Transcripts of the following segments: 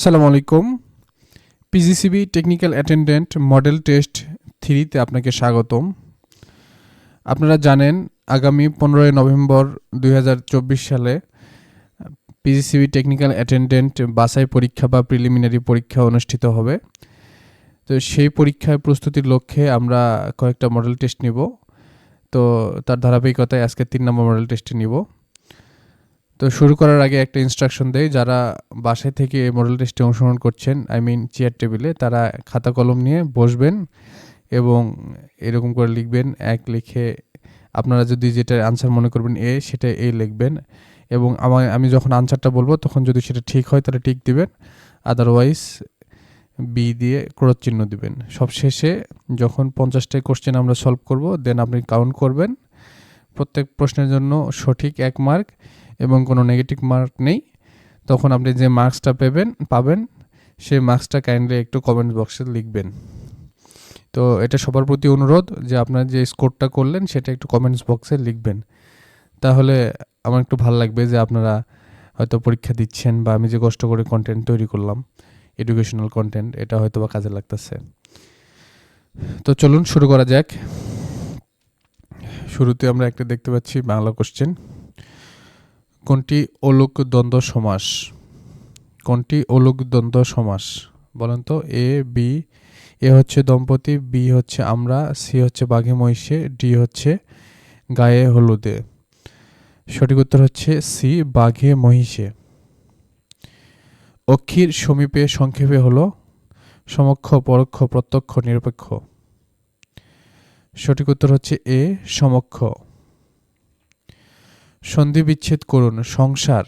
সালাম আলাইকুম। PGCB technical attendant model test থ্রিতে আপনাকে স্বাগতম। আপনারা জানেন, আগামী পনেরোই নভেম্বর দুই হাজার চব্বিশ সালে পিজিসিবি টেকনিক্যাল অ্যাটেন্ডেন্ট বাছাই পরীক্ষা বা প্রিলিমিনারি পরীক্ষা অনুষ্ঠিত হবে। তো সেই পরীক্ষার প্রস্তুতির লক্ষ্যে আমরা কয়েকটা মডেল টেস্ট নিব। তো তার ধারাবাহিকতায় আজকে তিন নম্বর মডেল টেস্টটি নিব। তো শুরু করার আগে একটা ইনস্ট্রাকশন দেই, যারা বাসায় থেকে মডেল টেস্টে অংশগ্রহণ করছেন আই মিন চেয়ার টেবিলে তারা খাতা কলম নিয়ে বসবেন এবং এরকম করে লিখবেন, এক লিখে আপনারা যদি যেটা আনসার মনে করবেন এ সেটা এ লিখবেন এবং আমার আমি যখন আনসারটা বলব, তখন যদি সেটা ঠিক হয়, তাহলে ঠিক দিবেন আদারওয়াইজ বি দিয়ে ক্রোধ চিহ্ন দিবেন। সবশেষে যখন পঞ্চাশটা কোশ্চেন আমরা সলভ করব দেন আপনি কাউন্ট করবেন। প্রত্যেক প্রশ্নের জন্য সঠিক এক মার্ক এবং কোনো নেগেটিভ মার্ক নেই, তখন আপনি যে মার্কসটা পেবেন, পাবেন, সেই মার্কসটা কাইন্ডলি একটু কমেন্ট বক্সে লিখবেন। তো এটা সবার প্রতি অনুরোধ যে আপনার যে স্কোরটা করলেন, সেটা একটু কমেন্টস বক্সে লিখবেন। তাহলে আমার একটু ভালো লাগবে যে আপনারা হয়তো পরীক্ষা দিচ্ছেন বা আমি যে কষ্ট করে কন্টেন্ট তৈরি করলাম এডুকেশনাল কন্টেন্ট এটা হয়তো বা কাজে লাগতেছে। তো চলুন শুরু করা যাক। শুরুতে আমরা একটা দেখতে পাচ্ছি বাংলা কোশ্চেন কোনটি অলোক দ্বন্দ্ব সমাস? কোনটি অলোক দ্বন্দ্ব সমাস? বলেন তো এ বি এ হচ্ছে দম্পতি বি হচ্ছে আমরা সি হচ্ছে বাঘে, মহিষে ডি হচ্ছে গায়ে হলুদে। সঠিক উত্তর হচ্ছে সি বাঘে, মহিষে। অক্ষীর সমীপে সংক্ষেপে হলো সমক্ষ, পরোক্ষ, প্রত্যক্ষ, নিরপেক্ষ। সঠিক উত্তর হচ্ছে এ সমক্ষ। সন্ধি বিচ্ছেদ করুন, সংসার।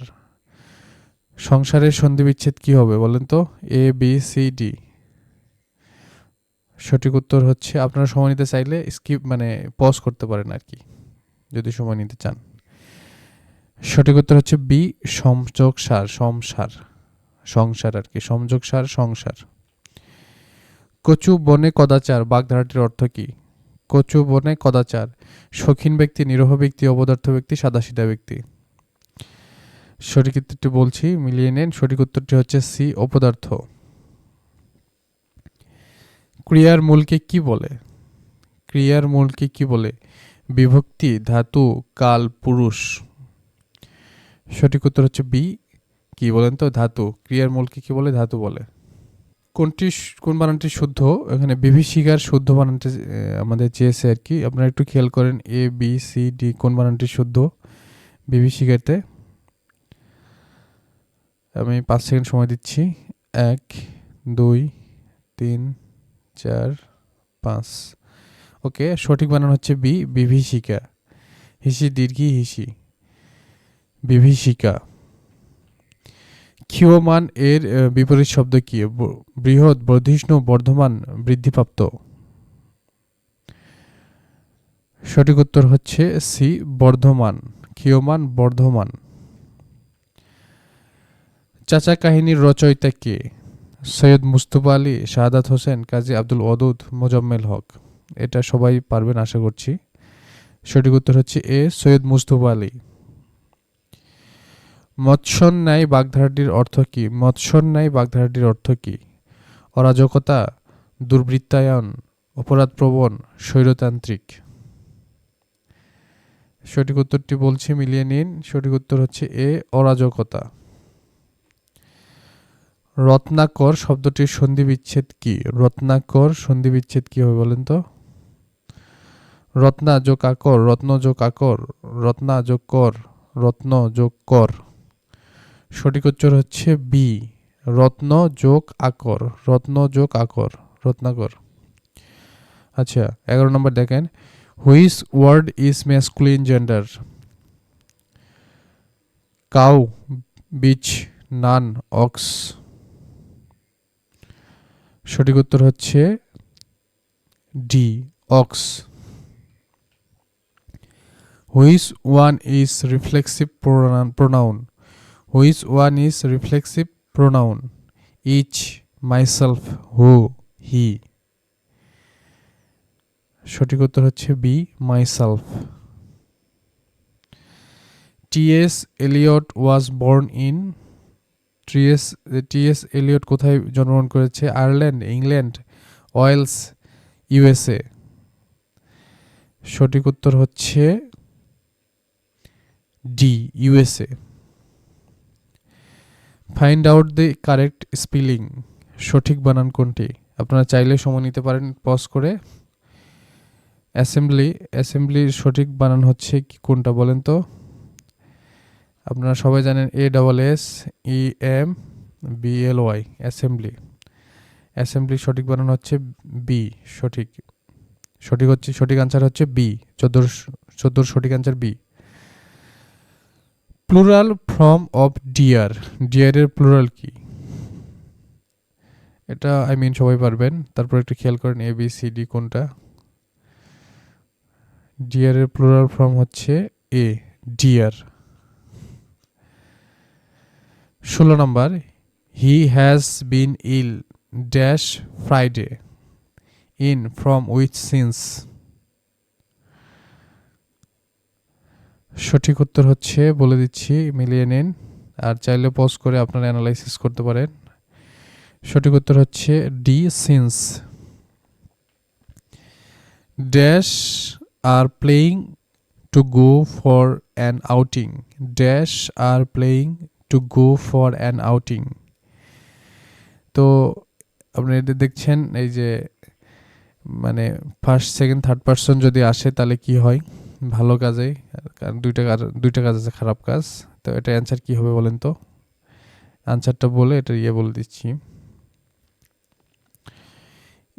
সংসারের সন্ধি বিচ্ছেদ কি হবে বলেন তো? এ বি সি ডি সঠিক উত্তর হচ্ছে আপনারা সময় নিতে চাইলে স্কিপ মানে পজ করতে পারেন আর কি যদি সময় নিতে চান। সঠিক উত্তর হচ্ছে বি সংযোগ সার, সংসার। সংসার আর কি সংযোগ সার, সংসার। কচু বনে কদাচার, বাগধারাটির অর্থ কি? কচু বনে কদাচার। শৌখিন ব্যক্তি, নিরহ ব্যক্তি অবদার্থ ব্যক্তি, সাদাসিধা ব্যক্তি। সঠিক উত্তরটি বলছি, মিলিয়ে নেন। সঠিক উত্তরটি হচ্ছে সি, অপদার্থ। ক্রিয়ার মূলকে কি বলে? ক্রিয়ার মূলকে কি বলে? বিভক্তি, ধাতু, কাল, পুরুষ। সঠিক উত্তর হচ্ছে বি। কি বলেন তো? ধাতু। ক্রিয়ার মূলকে কি বলে? ধাতু বলে। কোনটি কোন বানানটি শুদ্ধ? এখানে বিভীষিকার শুদ্ধ বানানটি আমাদের চেয়েছে আর কি। আপনারা একটু খেয়াল করেন এ বি সি ডি কোন বানানটি শুদ্ধ বিভীষিকাতে? আমি পাঁচ সেকেন্ড সময় দিচ্ছি। এক, দুই, তিন, চার, পাঁচ। ওকে, সঠিক বানান হচ্ছে বি, বিভীষিকা। হিসি, দীর্ঘি, হিসি। বিভীষিকা। ক্ষীয়মান এর বিপরীত শব্দ কি? বৃহৎ, বর্ধিষ্ণু, বর্ধমান, বৃদ্ধিপ্রাপ্ত। সঠিক উত্তর হচ্ছে সি, বর্ধমান, ক্ষীয়মান, বর্ধমান। চাচা কাহিনীর রচয়িতা কে? সৈয়দ মুস্তফা আলী, শাহাদাত হোসেন, কাজী আব্দুল ওদুদ মোজাম্মেল হক। এটা সবাই পারবেন, আশা করছি। সঠিক উত্তর হচ্ছে এ, সৈয়দ মুস্তফা আলী। মৎস্যন্যায় বাগধারাটির অর্থ কী? মৎস্যন্যায় বাগধারাটির অর্থ কী? অরাজকতা, দুর্বৃত্তায়ন, অপরাধপ্রবণ, স্বৈরতান্ত্রিক। সঠিক উত্তরটি বলছি, মিলিয়ে নিন। সঠিক উত্তর হচ্ছে এ, অরাজকতা। রত্নাকর শব্দটির সন্ধি বিচ্ছেদ কি? রত্নাকর সন্ধি বিচ্ছেদ কি হবে বলেন তো? রত্না যোগ আকর রত্ন যোগ আকর রত্না যোগ কর রত্ন যোগ কর সঠিক উত্তর হচ্ছে বি রত্ন যোগ আকর, রত্ন যোগ আকর, রত্নাকর। আচ্ছা এগারো নম্বর দেখেন, which word is masculine gender. Cow, bitch, nun, ox. সঠিক উত্তর হচ্ছে D ox. Which one is reflexive pronoun. Which one is reflexive pronoun each myself who he সঠিক উত্তর হচ্ছে B myself T S Eliot was born in T S T S Eliot কোথায় জন্মগ্রহণ করেছে? Ireland England Wales USA সঠিক উত্তর হচ্ছে D USA find out the correct spelling সঠিক বানান কোনটি? আপনারা চাইলে সময় নিতে পারেন পজ করে। অ্যাসেম্বলি অ্যাসেম্বলির সঠিক বানান হচ্ছে কি কোনটা বলেন তো? আপনারা সবাই জানেন A double S E M B L Y assembly অ্যাসেম্বলির সঠিক বানান হচ্ছে বি সঠিক। সঠিক হচ্ছে, সঠিক আনসার হচ্ছে বি চোদ্দোর চোদ্দোর সঠিক answer B plural form of deer ডিয়ারের plural কি? এটা আই মিন সবাই পারবেন। তারপর একটু খেয়াল করেন এ বি সি ডি কোনটা। ডিয়ারের প্লুরাল ফর্ম হচ্ছে এ ডিয়ার ষোলো নম্বর he has been ill dash Friday in from with since সঠিক উত্তর হচ্ছে, বলে দিচ্ছি, মিলিয়ে নিন। আর চাইলে পজ করে আপনারা অ্যানালাইসিস করতে পারেন। সঠিক উত্তর হচ্ছে D since dash are playing to go for an outing dash are playing to go for an outing তো আপনি এটা দেখছেন, এই যে মানে ফার্স্ট সেকেন্ড থার্ড পার্সন যদি আসে, তাহলে কি হয়? ভালো কাজে কারণ দুইটা কাজ দুইটা কাজ আছে খারাপ কাজ। তো এটা অ্যান্সার কি হবে বলেন তো? আনসারটা বলে এটা ইয়ে বলে দিচ্ছি।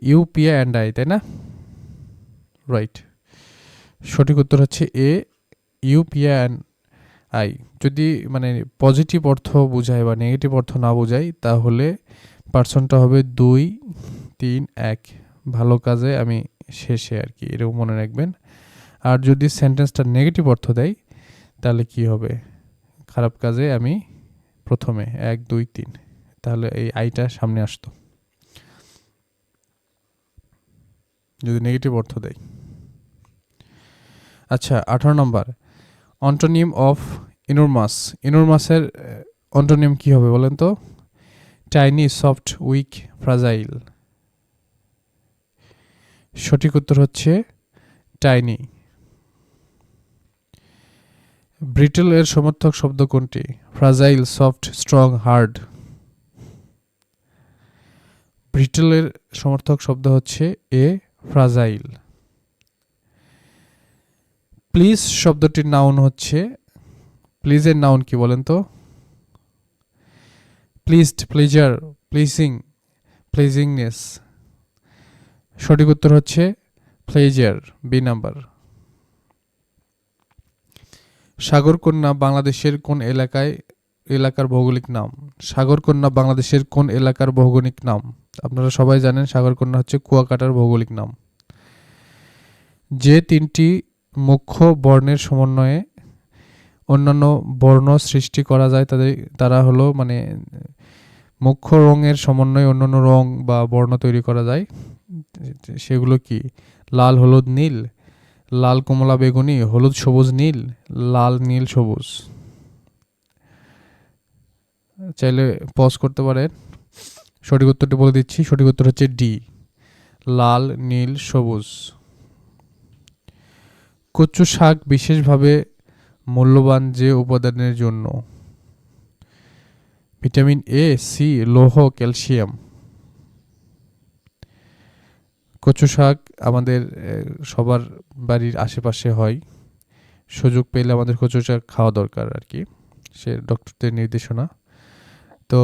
ইউপিআই অ্যান্ড আই তাই না? রাইট সঠিক উত্তর হচ্ছে এ ইউপিআই অ্যান্ড আই যদি মানে পজিটিভ অর্থ বোঝায় বা নেগেটিভ অর্থ না বোঝায়, তাহলে পার্সনটা হবে দুই, তিন, এক। ভালো কাজে আমি শেষে আর কি, এরকম মনে রাখবেন। আর যদি সেন্টেন্সটা নেগেটিভ অর্থ দেয়, তাহলে কি হবে? খারাপ কাজে আমি প্রথমে এক, দুই, তিন। তাহলে এই আইটা সামনে আসতো। যদি নেগেটিভ অর্থ দেয়। আচ্ছা আঠারো নম্বর। অন্টোনিম অফ ইনোরমাস। ইনোরমাসের অন্টোনিম কি হবে বলেন তো? টাইনি সফট উইক ফ্রাজাইল সঠিক উত্তর হচ্ছে টাইনি ব্রিটেল এর সমর্থক শব্দ কোনটি? Fragile soft strong hard brittle এর সমর্থক শব্দ হচ্ছে এ ফ্রাজাইল প্লিজ শব্দটির নাউন হচ্ছে প্লিজের নাউন কি বলেন তো? প্লিজড প্লেজার প্লিজিং প্লেজিংনেস সঠিক উত্তর হচ্ছে প্লেজার বি নাম্বার সাগরকন্যা বাংলাদেশের কোন এলাকায়, এলাকার ভৌগোলিক নাম? সাগরকন্যা বাংলাদেশের কোন এলাকার ভৌগোলিক নাম? আপনারা সবাই জানেন সাগরকন্যা হচ্ছে কুয়াকাটার ভৌগোলিক নাম। যে তিনটি মুখ্য বর্ণের সমন্বয়ে অন্যান্য বর্ণ সৃষ্টি করা যায়, তাদের, তারা হলো মানে মুখ্য রঙের সমন্বয়ে অন্যান্য রং বা বর্ণ তৈরি করা যায়। সেগুলো কি? লাল, হলুদ, নীল? লাল কমলা বেগুনি, হলুদ সবুজ নীল, লাল নীল সবুজ। চাইলে পজ করতে পারেন। সঠিক উত্তরটি বলে দিচ্ছি। সঠিক উত্তর হচ্ছে ডি লাল, নীল, সবুজ। কচু শাক বিশেষভাবে মূল্যবান যে উপাদানের জন্য। ভিটামিন এ সি লৌহ, ক্যালসিয়াম। কচু শাক আমাদের সবার বাড়ির আশেপাশে হয়। সুযোগ পেলে আমাদের কচু শাক খাওয়া দরকার আর কি সে ডক্টরদের নির্দেশনা। তো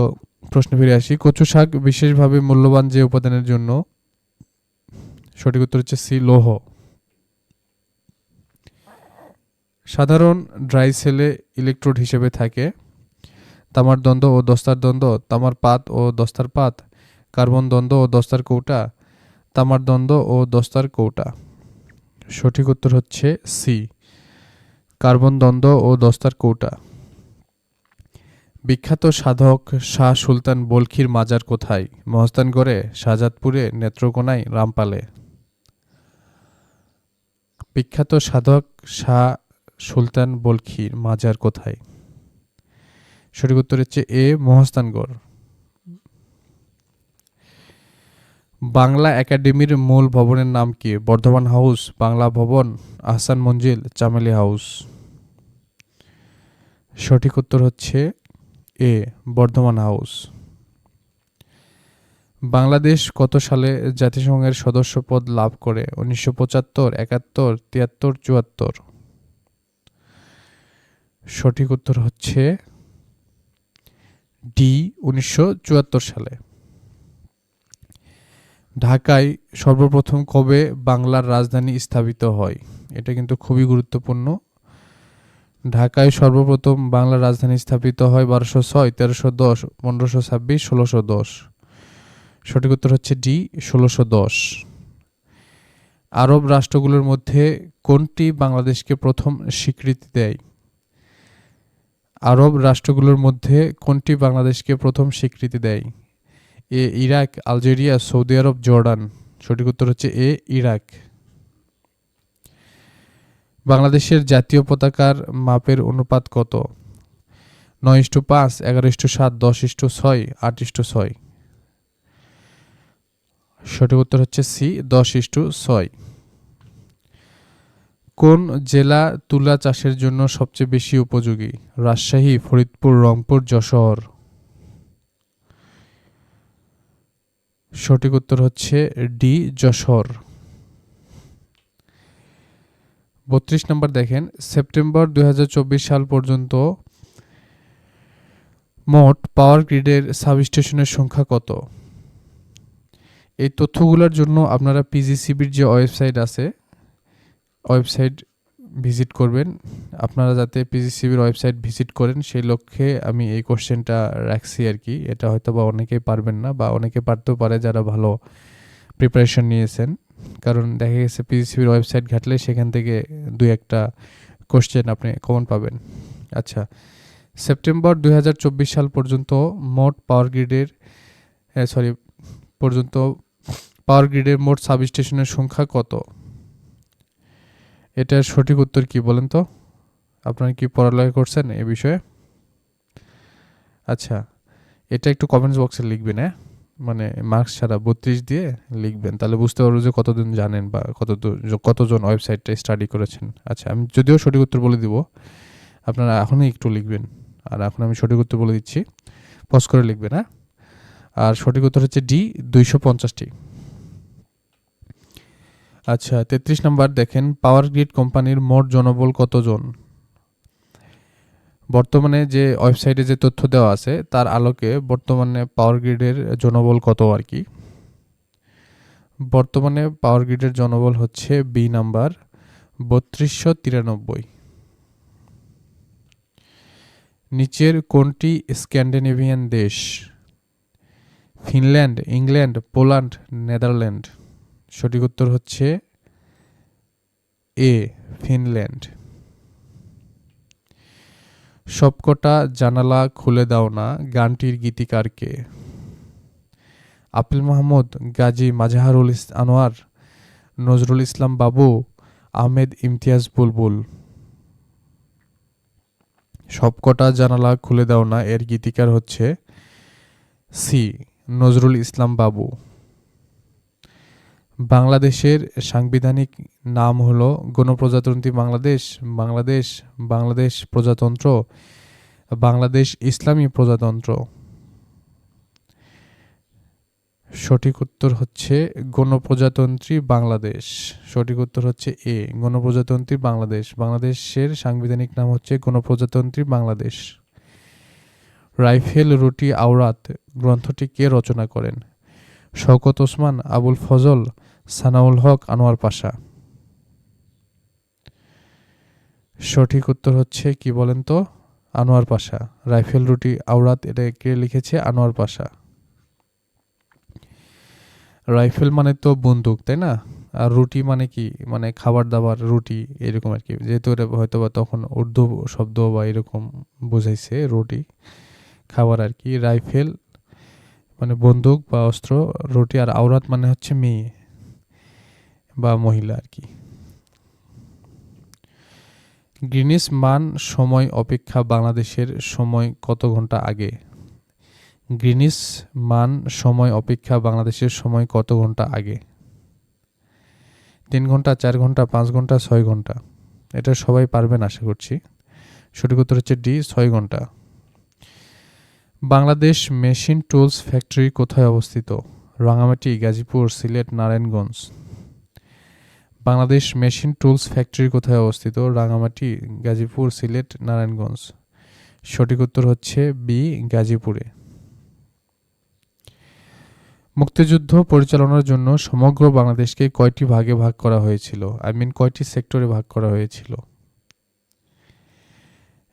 প্রশ্ন ফিরে আসি, কচু শাক বিশেষভাবে মূল্যবান যে উপাদানের জন্য, সঠিক উত্তর হচ্ছে সি, লৌহ। সাধারণ ড্রাই সেলে ইলেকট্রোড হিসেবে থাকে। তামার দ্বন্দ্ব ও দস্তার দ্বন্দ্ব, তামার পাত ও দস্তার পাত, কার্বন দ্বন্দ্ব ও দস্তার কৌটা তামার দ্বন্দ্ব ও দস্তার কৌটা। সঠিক উত্তর হচ্ছে সি, কার্বন দ্বন্দ্ব ও দস্তার কৌটা। বিখ্যাত সাধক শাহ সুলতান বলখির মাজার কোথায়? মহস্তানগড়ে, শাহজাদপুরে, নেত্রকোনায়, রামপালে। বিখ্যাত সাধক শাহ সুলতান বলখির মাজার কোথায়? সঠিক উত্তর হচ্ছে এ, মহস্তানগড়। বাংলা একাডেমির মূল ভবনের নাম কি? বর্ধমান হাউস, বাংলা ভবন, আহসান মঞ্জিল, চামেলি হাউস। সঠিক উত্তর হচ্ছে এ, বর্ধমান হাউস। বাংলাদেশ কত সালে জাতিসংঘের সদস্য পদ লাভ করে? উনিশশো পঁচাত্তর, একাত্তর, তিয়াত্তর, চুয়াত্তর। সঠিক উত্তর হচ্ছে ডি, উনিশশো চুয়াত্তর সালে। ঢাকায় সর্বপ্রথম কবে বাংলার রাজধানী স্থাপিত হয়? এটা কিন্তু খুবই গুরুত্বপূর্ণ। ঢাকায় সর্বপ্রথম বাংলার রাজধানী স্থাপিত হয় বারোশো ছয়, তেরোশো দশ, পনেরোশো ছাব্বিশ, ষোলোশো দশ। সঠিক উত্তর হচ্ছে ডি, ষোলোশো দশ। আরব রাষ্ট্রগুলোর মধ্যে কোনটি বাংলাদেশকে প্রথম স্বীকৃতি দেয়? আরব রাষ্ট্রগুলোর মধ্যে কোনটি বাংলাদেশকে প্রথম স্বীকৃতি দেয়? A Iraq, Algeria, Saudi Arab, Jordan. সঠিক উত্তর হচ্ছে এ, ইরাক। বাংলাদেশের জাতীয় পতাকার মাপের অনুপাত কত? নয় ইস্টু পাঁচ, এগারো ইস্টু সাত, দশ ইস্টু ছয়, আট ইস্টু ছয়। সঠিক উত্তর হচ্ছে সি, দশ ইস্টু ছয়। কোন জেলা তুলা চাষের জন্য সবচেয়ে বেশি উপযোগী? রাজশাহী, ফরিদপুর, রংপুর, যশোর। সঠিক উত্তর হচ্ছে ডি, যশোর। বত্রিশ নম্বর দেখেন, সেপ্টেম্বর দু হাজার চব্বিশ সাল পর্যন্ত মোট পাওয়ার গ্রিডের সাবস্টেশনের সংখ্যা কত? এই তথ্যগুলোর জন্য আপনারা পিজিসিবির যে ওয়েবসাইট আছে, ওয়েবসাইট ভিজিট করবেন। আপনারা যাতে পিজিসিবির ওয়েবসাইট ভিজিট করেন, সেই লক্ষ্যে আমি এই কোশ্চেনটা রাখছি আর কি। এটা হয়তো বা অনেকেই পারবেন না বা অনেকে পারতেও পারে যারা ভালো প্রিপারেশন নিয়েছেন। কারণ দেখা গেছে পিজিসিবির ওয়েবসাইট ঘাটলে সেখান থেকে দুই একটা কোশ্চেন আপনি কমন পাবেন। আচ্ছা সেপ্টেম্বর দু হাজার চব্বিশ সাল পর্যন্ত মোট পাওয়ার গ্রিডের সরি পর্যন্ত পাওয়ার গ্রিডের মোট সাবস্টেশনের সংখ্যা কত? এটার সঠিক উত্তর কি বলেন তো? আপনারা কি পড়ালেখা করছেন এ বিষয়ে? আচ্ছা এটা একটু কমেন্টস বক্সে লিখবেন হ্যাঁ? মানে মার্কস ছাড়া বত্রিশ দিয়ে লিখবেন, তাহলে বুঝতে পারব যে কতদিন জানেন বা কত কতজন ওয়েবসাইটটা স্টাডি করেছেন। আচ্ছা আমি যদিও সঠিক উত্তর বলে দিব, আপনারা এখনই একটু লিখবেন, আর এখন আমি সঠিক উত্তর বলে দিচ্ছি পজ করে লিখবেন হ্যাঁ? আর সঠিক উত্তর হচ্ছে ডি দুইশো পঞ্চাশটি। আচ্ছা তেত্রিশ নাম্বার দেখেন পাওয়ার গ্রিড কোম্পানির মোট জনবল কতজন? বর্তমানে যে ওয়েবসাইটে যে তথ্য দেওয়া আছে, তার আলোকে বর্তমানে পাওয়ার গ্রিডের জনবল কত আর কি? বর্তমানে পাওয়ার গ্রিডের জনবল হচ্ছে বি নাম্বার বত্রিশশো তিরানব্বই। নিচের কোনটি স্ক্যান্ডিনেভিয়ান দেশ? Finland, England, Poland, Netherland. সঠিক উত্তর হচ্ছে এ, ফিনল্যান্ড। সবকটা জানালা খুলে দাও না, গানটির গীতিকারকে। আপিল মাহমুদ, গাজী মাজাহারুল আনোয়ার, নজরুল ইসলাম বাবু, আহমেদ ইমতিয়াজ বুলবুল। সবকটা জানালা খুলে দাও না, এর গীতিকার হচ্ছে সি, নজরুল ইসলাম বাবু। বাংলাদেশের সাংবিধানিক নাম হলো গণপ্রজাতন্ত্রী বাংলাদেশ বাংলাদেশ বাংলাদেশ প্রজাতন্ত্র, বাংলাদেশ ইসলামী প্রজাতন্ত্র। সঠিক উত্তর হচ্ছে গণপ্রজাতন্ত্রী বাংলাদেশ। সঠিক উত্তর হচ্ছে এ, গণপ্রজাতন্ত্রী বাংলাদেশ। বাংলাদেশের সাংবিধানিক নাম হচ্ছে গণপ্রজাতন্ত্রী বাংলাদেশ। রাইফেল রুটি আওরাত গ্রন্থটি কে রচনা করেন? শওকত ওসমান, আবুল ফজল সানাউল হক আনোয়ার পাশা। সঠিক উত্তর হচ্ছে, কি বলেন তো? আনোয়ার পাশা। রাইফেল রুটি আওরাত এটা কে লিখেছে? আনোয়ার পাশা। রাইফেল মানে তো বন্দুক, তাই না? আর রুটি মানে কি? মানে খাবার দাবার রুটি, এরকম আর কি। যেহেতু এটা হয়তো বা তখন উর্দু শব্দ বা এরকম বোঝাইছে রুটি, খাবার আর কি। রাইফেল মানে বন্দুক বা অস্ত্র, রুটি আর আওরাত মানে হচ্ছে মেয়ে। বা মহিলা আর কি। গ্রিনিস মান সময় অপেক্ষা বাংলাদেশের সময় কত ঘণ্টা আগে? গ্রিনিস মান সময় অপেক্ষা বাংলাদেশের সময় কত ঘণ্টা আগে? তিন ঘণ্টা, চার ঘণ্টা, পাঁচ ঘণ্টা, ছয় ঘণ্টা। এটা সবাই পারবেন আশা করছি। সঠিক উত্তর হচ্ছে ডি, ছয় ঘণ্টা। বাংলাদেশ মেশিন টুলস ফ্যাক্টরি কোথায় অবস্থিত? Rangamati Gazipur, Sylhet, Narayanganj. Bangladesh machine tools factory কোথায় অবস্থিত? রাঙামাটি, গাজীপুর, সিলেট, নারায়ণগঞ্জ। সঠিক উত্তর হচ্ছে বি, গাজীপুরে। মুক্তিযুদ্ধ পরিচালনার জন্য সমগ্র বাংলাদেশকে কয়টি ভাগে ভাগ করা হয়েছিল? আই মিন কয়টি সেক্টরে ভাগ করা হয়েছিল?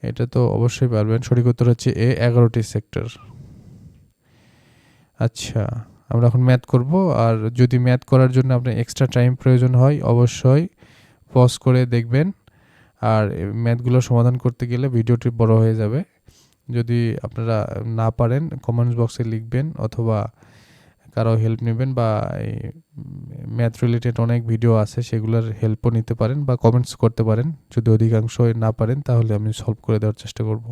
এটা তো অবশ্যই পারবেন। সঠিক উত্তর হচ্ছে এ, এগারোটি সেক্টর। আচ্ছা আমরা এখন ম্যাথ করব, আর যদি ম্যাথ করার জন্য আপনার এক্সট্রা টাইম প্রয়োজন হয়, অবশ্যই পজ করে দেখবেন। আর ম্যাথগুলো সমাধান করতে গেলে ভিডিওটি বড় হয়ে যাবে। যদি আপনারা না পারেন কমেন্টস বক্সে লিখবেন, অথবা কারও হেল্প নেবেন বা ম্যাথ রিলেটেড অনেক ভিডিও আছে, সেগুলোর হেল্পও নিতে পারেন বা কমেন্টস করতে পারেন। যদি অধিকাংশ না পারেন, তাহলে আমি সলভ করে দেওয়ার চেষ্টা করব।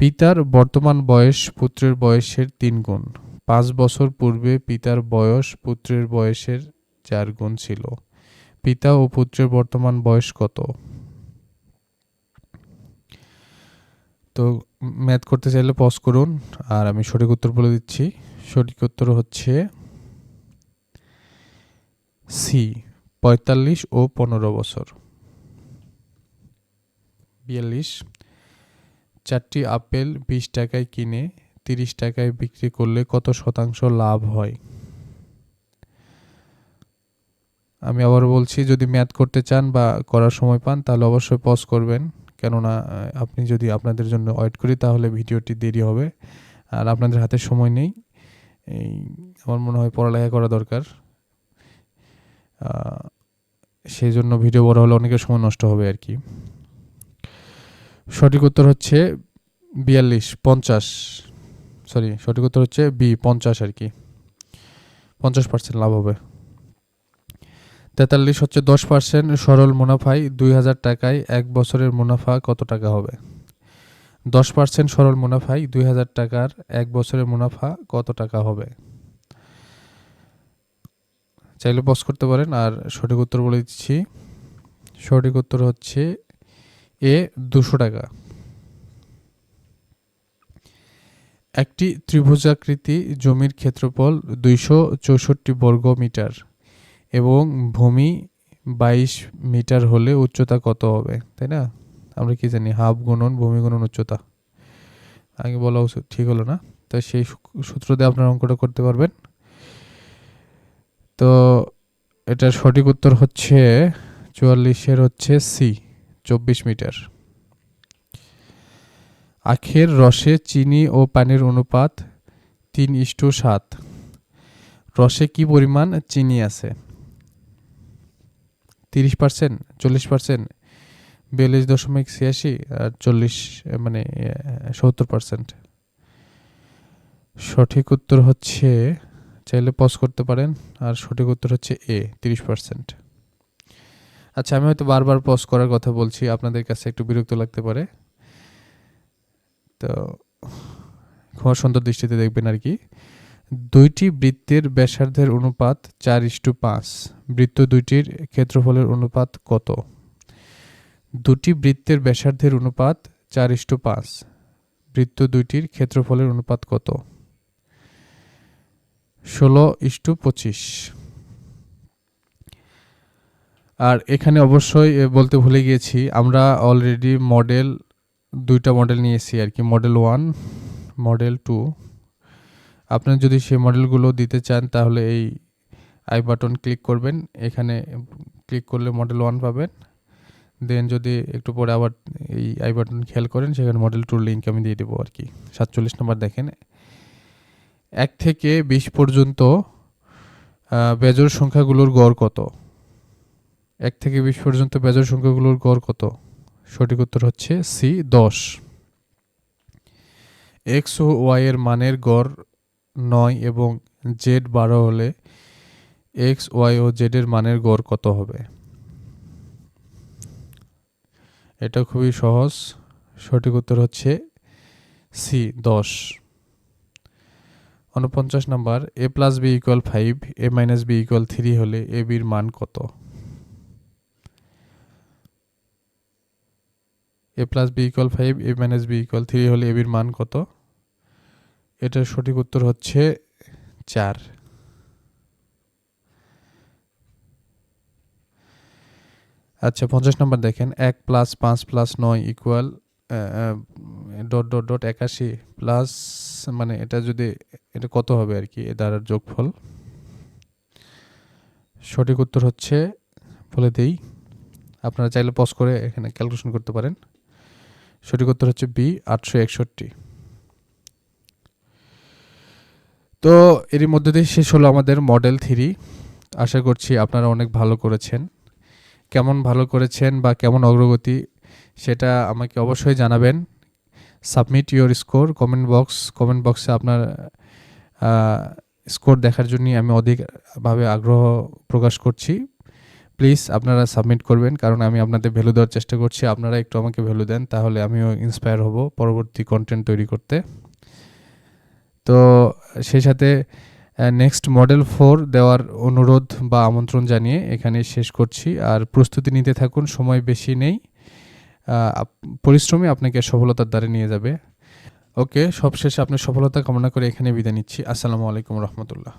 পিতার বর্তমান বয়স পুত্রের বয়সের তিন গুণ। পাঁচ বছর পূর্বে পিতার বয়স পুত্রের বয়সের চার গুণ ছিল। পিতা ও পুত্রের বর্তমান বয়স কত? তো ম্যাথ করতে চাইলে পজ করুন, আর আমি সঠিক উত্তর বলে দিচ্ছি। সঠিক উত্তর হচ্ছে সি পঁয়তাল্লিশ ও পনেরো বছর। বিয়াল্লিশ। চারটি আপেল বিশ টাকায় কিনে তিরিশ টাকায় বিক্রি করলে কত শতাংশ লাভ হয়? আমি আবার বলছি, যদি ম্যাথ করতে চান বা করার সময় পান, তাহলে অবশ্যই পজ করবেন। কেননা আপনি যদি আপনাদের জন্য ওয়েট করি, তাহলে ভিডিওটি দেরি হবে। আর আপনাদের হাতে সময় নেই। এই আমার মনে হয় পড়ালেখা করা দরকার। সেই জন্য ভিডিও বড় হলে অনেকের সময় নষ্ট হবে আর কি। সঠিক উত্তর হচ্ছে বিয়াল্লিশ, পঞ্চাশ। সরি সঠিক উত্তর হচ্ছে বি, পঞ্চাশ আর কি। পঞ্চাশ পার্সেন্ট লাভ হবে। তেতাল্লিশ হচ্ছে দশ পার্সেন্ট সরল মুনাফায় দুই হাজার টাকায় এক বছরের মুনাফা কত টাকা হবে? দশ পার্সেন্ট সরল মুনাফায় দুই হাজার টাকার এক বছরের মুনাফা কত টাকা হবে? চাইলে পজ করতে পারেন আর সঠিক উত্তর বলে দিচ্ছি। সঠিক উত্তর হচ্ছে এ দুশো টাকা। একটি ত্রিভুজাকৃতি জমির ক্ষেত্রফল দুইশো চৌষট্টি বর্গ মিটার এবং ভূমি বাইশ মিটার হলে উচ্চতা কত হবে, তাই না? আমরা কি জানি, হাফ গুণন ভূমি গুণন উচ্চতা। আগে বলা উচিত, ঠিক হলো না? তো সেই সূত্র দিয়ে আপনার অঙ্কটা করতে পারবেন। তো এটার সঠিক উত্তর হচ্ছে, চুয়াল্লিশের হচ্ছে সি। চব্বিশ মিটার। আখের রসে চিনি ও পানির অনুপাত তিন ইস্টু সাত। রসে কি পরিমাণ চিনি আছে? তিরিশ পার্সেন্ট, চল্লিশ পার্সেন্ট, বিয়াল্লিশ দশমিক ছিয়াশি, আর চল্লিশ মানে সত্তর পার্সেন্ট। সঠিক উত্তর হচ্ছে, চাইলে পজ করতে পারেন, আর সঠিক উত্তর হচ্ছে এ তিরিশ পার্সেন্ট। আচ্ছা আমি হয়তো বারবার পজ করার কথা বলছি, আপনাদের কাছে একটু বিরক্ত লাগতে পারে। তো, খুব সুন্দর দৃষ্টিতে দেখবেন আর কি। দুইটি বৃত্তের ব্যাসার্ধের অনুপাত চার ইস্টু পাঁচ। বৃত্ত দুইটির ক্ষেত্রফলের অনুপাত কত? দুটি বৃত্তের ব্যাসার্ধের অনুপাত চার ইস্টু পাঁচ। বৃত্ত দুইটির ক্ষেত্রফলের অনুপাত কত? ষোলো ইস্টু পঁচিশ। আর এখানে অবশ্যই বলতে ভুলে গিয়েছি, আমরা অলরেডি মডেল দুইটা মডেল নিয়েছি আর কি। মডেল ওয়ান মডেল টু আপনার যদি সেই মডেলগুলো দিতে চান, তাহলে এই আই বাটন ক্লিক করবেন। এখানে ক্লিক করলে মডেল ওয়ান পাবেন। দেন যদি একটু পরে আবার এই আই বাটন খেয়াল করেন, সেখানে মডেল টুর লিঙ্ক আমি দিয়ে দেবো আর কি। সাতচল্লিশ নম্বর দেখেন। এক থেকে বিশ পর্যন্ত বেজোর সংখ্যাগুলোর গড় কত? এক থেকে বিশ পর্যন্ত বেজোর সংখ্যাগুলোর গড় কত? সঠিক উত্তর হচ্ছে সি, দশ। এক্স ও ওয়াই এর মানের গড় নয় এবং জেড বারো হলে এক্স, ওয়াই ও জেডের মানের গড় কত হবে? এটা খুবই সহজ। সঠিক উত্তর হচ্ছে সি, দশ। উনপঞ্চাশ number, A plus B equal five, A minus B equal three হলে এ বির মান কত? A plus B equal five A minus B equal three হলে এ বির মান কত? এটার সঠিক উত্তর হচ্ছে চার। আচ্ছা পঞ্চাশ নম্বর দেখেন, এক প্লাস পাঁচ প্লাস নয় ইকুয়াল ডট ডট ডট একাশি প্লাস মানে এটা যদি, এটা কত হবে আর কি? এ দ্বারার যোগফল। সঠিক উত্তর হচ্ছে, বলে দেই। আপনারা চাইলে পজ করে এখানে ক্যালকুলেশন করতে পারেন। সঠিক উত্তর হচ্ছে বি, আটশো একষট্টি। তো এরই মধ্যে দিয়ে শেষ হলো আমাদের মডেল থ্রি। আশা করছি আপনারা অনেক ভালো করেছেন। কেমন ভালো করেছেন বা কেমন অগ্রগতি সেটা আমাকে অবশ্যই জানাবেন। Submit your score, comment box, comment বক্সে আপনার স্কোর দেখার জন্য আমি অধিকভাবে আগ্রহ প্রকাশ করছি। প্লিজ আপনারা সাবমিট করবেন, কারণ আমি আপনাদের ভ্যালু দেওয়ার চেষ্টা করছি। আপনারা একটু আমাকে ভ্যালু দেন, তাহলে আমিও ইন্সপায়ার হব পরবর্তী কন্টেন্ট তৈরি করতে। তো সেই সাথে নেক্সট মডেল ফোর দেওয়ার অনুরোধ বা আমন্ত্রণ জানিয়ে এখানে শেষ করছি। আর প্রস্তুতি নিতে থাকুন, সময় বেশি নেই। পরিশ্রমী আপনাকে সফলতার দ্বারে নিয়ে যাবে। ওকে, সবশেষে আপনার সফলতা কামনা করে এখানে বিদায় নিচ্ছি। আসসালামু আলাইকুম রহমতুল্লাহ।